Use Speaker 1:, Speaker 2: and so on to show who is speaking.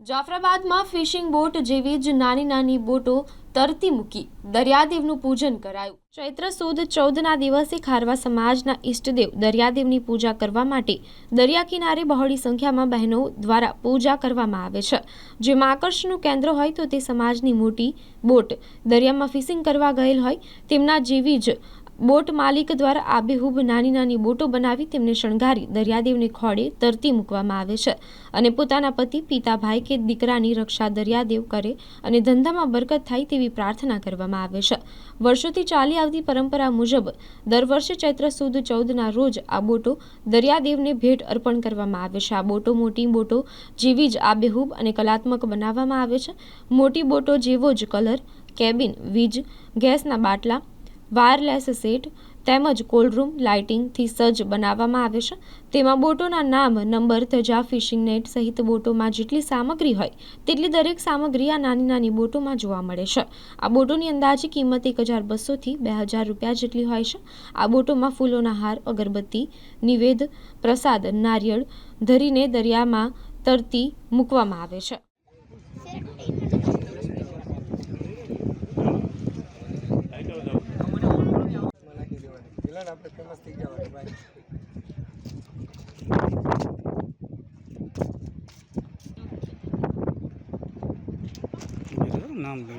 Speaker 1: જાફરાબાદમાં fishing boat જેવી જ નાની નાની બોટો તરતી મૂકી દરિયાદેવનું પૂજન કરાયું. ચૈત્ર સુદ ચૌદના દિવસે ખારવા સમાજના ઈષ્ટદેવ દરિયાદેવની પૂજા કરવા માટે દરિયા કિનારે બહોળી સંખ્યામાં બહેનો દ્વારા પૂજા કરવામાં આવે છે. જેમાં આકર્ષણનું કેન્દ્ર હોય તો તે સમાજની મોટી બોટ દરિયામાં ફિશિંગ કરવા ગયેલ હોય તેમના જેવી જ બોટ માલિક દ્વારા આબેહૂબ નાની નાની બોટો બનાવી તેમને શણગારી દરિયાદેવને ખોડે તરતી મૂકવામાં આવે છે. અને પોતાના પતિ પિતા ભાઈ કે દીકરાની રક્ષા દરિયાદેવ કરે અને ધંધામાં બરકત થાય તેવી પ્રાર્થના કરવામાં આવે છે. વર્ષોથી ચાલી આવતી પરંપરા મુજબ દર વર્ષે ચૈત્ર સુદ ચૌદના રોજ આ બોટો દરિયાદેવને ભેટ અર્પણ કરવામાં આવે છે. આ બોટો મોટી બોટો જેવી જ આબેહૂબ અને કલાત્મક બનાવવામાં આવે છે. મોટી બોટો જેવો જ કલર, કેબિન, વીજ, ગેસના બાટલા વાયરલેસ સેટ તેમજ કોલ્ડરૂમ લાઇટિંગથી સજ્જ બનાવવામાં આવે છે. તેમાં બોટોના નામ, નંબર, ધજા, ફિશિંગ નેટ સહિત બોટોમાં જેટલી સામગ્રી હોય, તેટલી દરેક સામગ્રી આ નાની નાની બોટોમાં જોવા મળે છે. આ બોટોની અંદાજે કિંમત એક હજાર બસોથી બે હજાર રૂપિયા જેટલી હોય છે. આ બોટોમાં ફૂલોના હાર, અગરબત્તી, નિવેદ, પ્રસાદ, નારિયેળ ધરીને દરિયામાં તરતી મૂકવામાં આવે છે.
Speaker 2: fabrika nasıl yalan ben.
Speaker 3: Görüyorum namlıyor.